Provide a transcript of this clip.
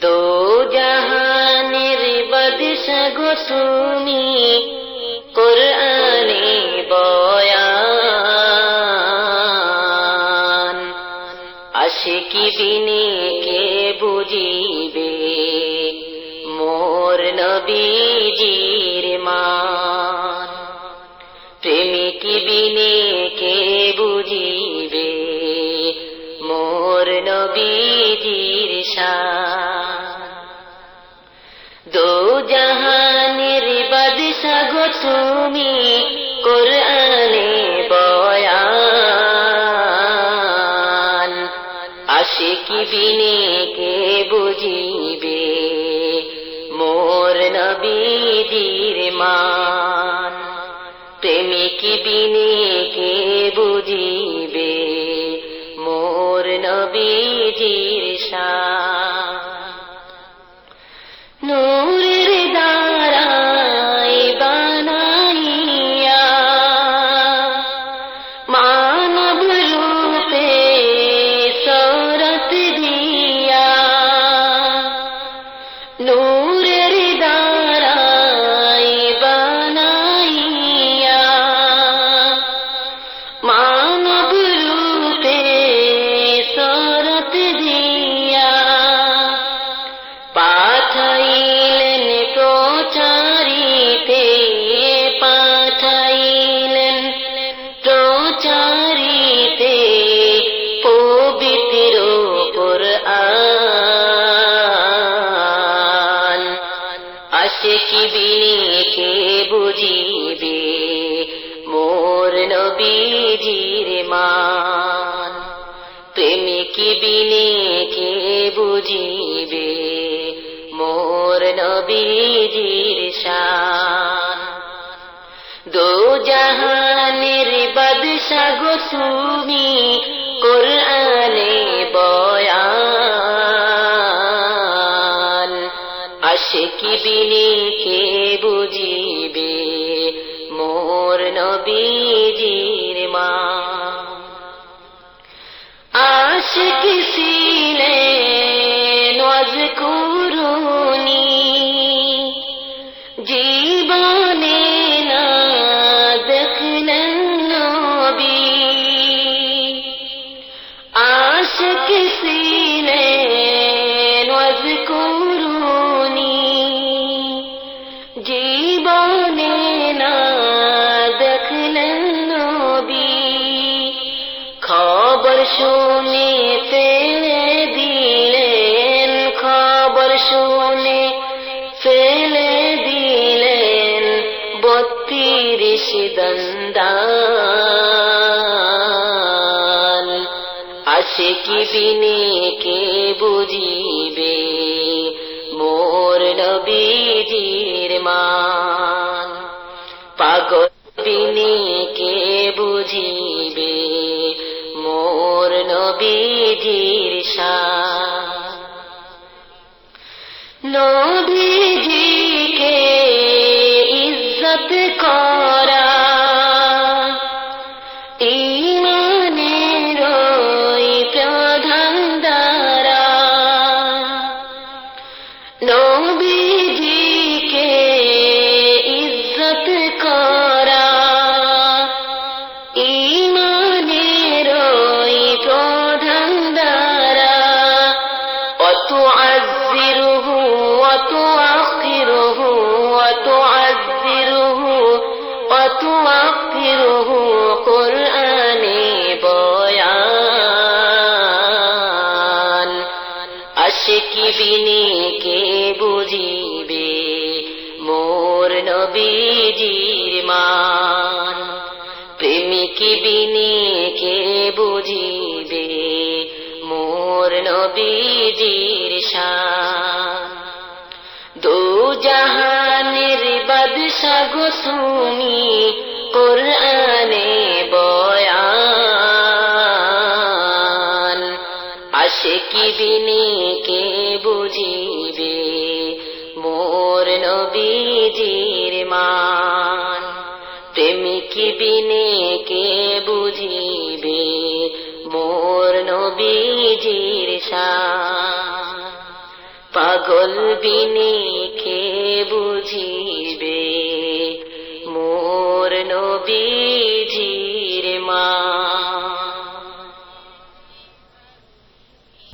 দো জাহানের বাদশা গো তুমি কোরআনে বয়ান। আশিকি বিনে কে বুঝিবে, মোর নবীজির মান। প্রেমিক বিনে কে বুঝিবে, মোর নবীজির শান। কোরআনে বয়ান, আশিকি বিনে কে বুঝিবে? মোর নবীজির মান, প্রেমিক বিনে কে বুঝিবে? মোর নবীজির শান No. বিনিকে বুঝিবে, মোর নবীজির মান। প্রেমিক বিনে কে বুঝিবে, মোর নবীজির শান। দো জাহানের বাদশা গো তুমি, কোরআনে আশিকি বিনি কে বুঝিবে শুনে ফেলে দিলেন খবর শুনে, ফেলে দিলেন বত্রিশ দন্দান আশিকি বিনে কে বুঝিবে? মোর নবীজির মান নবীজির শান। নবীজিকে আশিকি বিনে কে বুঝিবে মোর নবীজির মান। প্রেমিক বিনে কে বুঝিবে মোর নবীজির শান। বাদশা গো তুমি কোরআনে বয়ান। আশিকি বিনে কে বুঝিবে মোর নবীজির মান? প্রেমিক বিনে কে বুঝিবে মোর নবীজির শান? পাগল বিনে কে